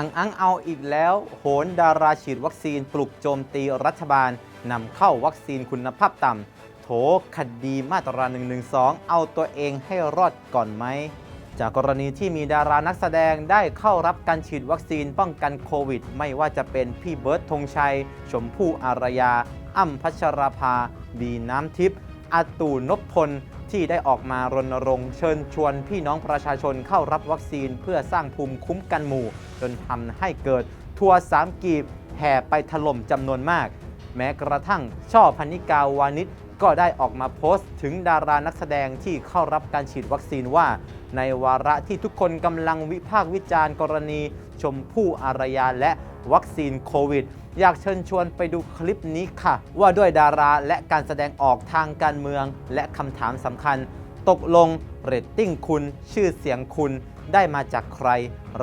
อังอังเอาอีกแล้ว โหนดาราฉีดวัคซีนปลุกโจมตีรัฐบาลนำเข้าวัคซีนคุณภาพต่ำโถคดีมาตรา 112 เอาตัวเองให้รอดก่อนไหม จากกรณีที่มีดารานักแสดงได้เข้ารับการฉีดวัคซีนป้องกันโควิด ไม่ว่าจะเป็นพี่เบิร์ดธงชัย ชมพู่อารยา อ้ำพัชราภา บีน้ำทิพย์อาตู่นพพล ที่ได้ออกมารณรงค์เชิญชวนพี่น้องประชาชนเข้ารับวัคซีนเพื่อสร้างภูมิคุ้มกันหมู่ จนทำให้เกิดทัวร์สามกีบแห่ไปถล่มจำนวนมาก แม้กระทั่งช่อพันิกาวานิช ก็ได้ออกมาโพสต์ ถึงดารานักแสดงที่เข้ารับการฉีดวัคซีนว่า ในวาระที่ทุกคนกำลังวิพากษ์วิจารณ์กรณีชมพู่อารยาและวัคซีนโควิด อยากเชิญชวนไปดูคลิปนี้ค่ะ ว่าด้วยดาราและการแสดงออกทางการเมือง และคำถามสำคัญ ตกลงเรตติ้งคุณ ชื่อเสียงคุณได้มาจากใคร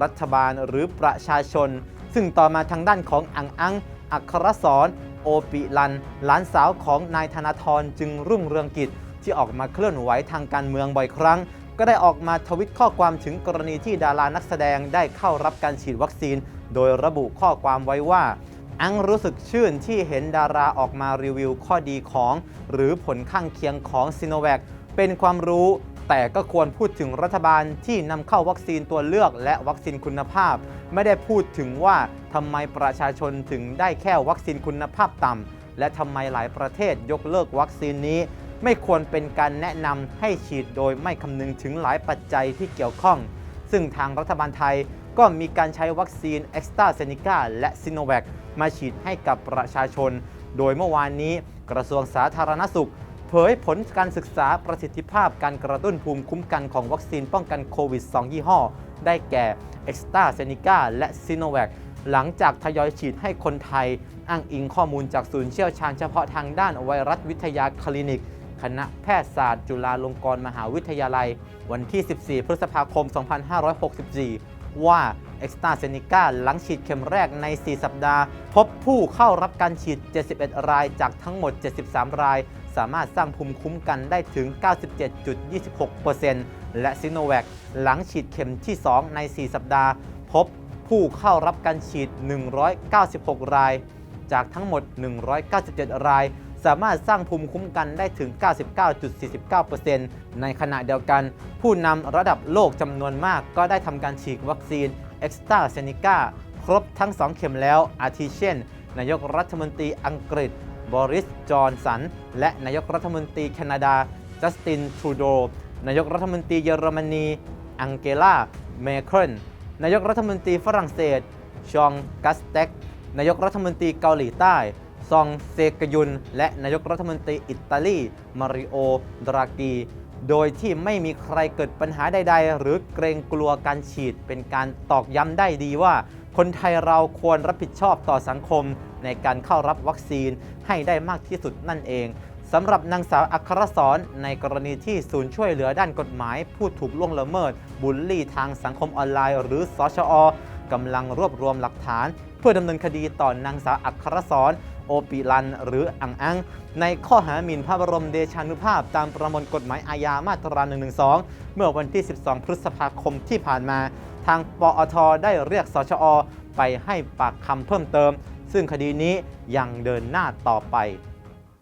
รัฐบาลหรือประชาชน ซึ่งต่อมาทางด้านของอังอังอัครสอน โอปิลัน หลานสาวของนายธนาธรจึงรุ่งเรืองกิจ ที่ออกมาเคลื่อนไหวทางการเมืองบ่อยครั้ง ก็ได้ออกมาทวิตข้อความถึงกรณีที่ดารานักแสดงได้เข้ารับการฉีดวัคซีน โดยระบุข้อความไว้ว่าอังรู้สึกชื่นที่เห็นดาราออกมารีวิวข้อดีของ หรือผลข้างเคียงของซีโนแวคเป็นความรู้ แต่ก็ควรพูดถึงรัฐบาลที่นำเข้าวัคซีนตัวเลือกและวัคซีนคุณภาพ ไม่ได้พูดถึงว่าทำไมประชาชนถึงได้แค่วัคซีนคุณภาพต่ำและทำไมหลายประเทศยกเลิกวัคซีนนี้ ไม่ควรเป็นการแนะนำให้ฉีดโดยไม่คำนึงถึงหลายปัจจัยที่เกี่ยวข้อง ซึ่งทางรัฐบาลไทยก็มีการใช้วัคซีน e x t r a z e ซ e c a และ s i n o v a c มาฉีดให้กับประชาชน โดยเมื่อวานนี้กระทรวงสาธารณสุข เผยผลการศึกษาประสิทธิภาพการกระตุ้นภูมิคุ้มกันของวัคซีนป้องกันโควิด 2 ยี่ห้อ ได้แก่ e x t r a z e ซ e c a และ s i n o v a c หลังจากทยอยฉีดให้คนไทย อ้างอิงข้อมูลจากศูนย์เชี่ยวชาญเฉพาะทางด้านไวรัสวิทยาคลินิก คณะแพทยศาสตร์ จุฬาลงกรณ์มหาวิทยาลัย วันที่ 14 พฤษภาคม 2564 ว่า e x t r a z e ซ e c a หลังฉีดเข็มแรกใน 4 สัปดาห์ พบผู้เข้ารับการฉีด 71 รายจากทั้งหมด 73 ราย สามารถสร้างภูมิคุ้มกันได้ถึง 97.26%และซิโนแวคหลังฉีดเข็มที่ 2 ใน 4 สัปดาห์ พบผู้เข้ารับการฉีด 196 ราย จากทั้งหมด 197 ราย สามารถสร้างภูมิคุ้มกันได้ถึง 99.49%ในขณะเดียวกัน ผู้นำระดับโลกจำนวนมากก็ได้ทำการฉีดวัคซีน e x t r a z e ซ e c a ครบทั้ง 2 เข็มแล้วอาทิเช่น นายกรัฐมนตรีอังกฤษ บริส จอนสัน และนายกรัฐมนตรีแคนาดา จัสติน ทรูโด นายกรัฐมนตรีเยอรมนี อังเกลา เมเคิล นายกรัฐมนตรีฝรั่งเศส ชอง กัสเต็ก นายกรัฐมนตรีเกาหลีใต้ ซอง เซกยุน และนายกรัฐมนตรีอิตาลี มาริโอ ดรากี โดยที่ไม่มีใครเกิดปัญหาใด ๆ หรือเกรงกลัวการฉีด เป็นการตอกย้ำได้ดีว่า คนไทยเราควรรับผิดชอบต่อสังคม ในการเข้ารับวัคซีนให้ได้มากที่สุดนั่นเองสำหรับนางสาวอัครสอนในกรณีที่ศูนย์ช่วยเหลือด้านกฎหมาย ผู้ถูกล่วงละเมิด บุลลี่ทางสังคมออนไลน์ หรือสชอกำลังรวบรวมหลักฐาน เพื่อดำเนินคดีต่อนางสาวอัครสอนโอปิลัน หรืออังอัง ในข้อหาหมิ่นพระบรมเดชานุภาพ ตามประมวลกฎหมายอาญามาตรา 112 เมื่อวันที่ 12 พฤษภาคมที่ผ่านมา ทางปอทได้เรียกสชอ ไปให้ปากคำเพิ่มเติม ซึ่งคดีนี้ยังเดินหน้าต่อไป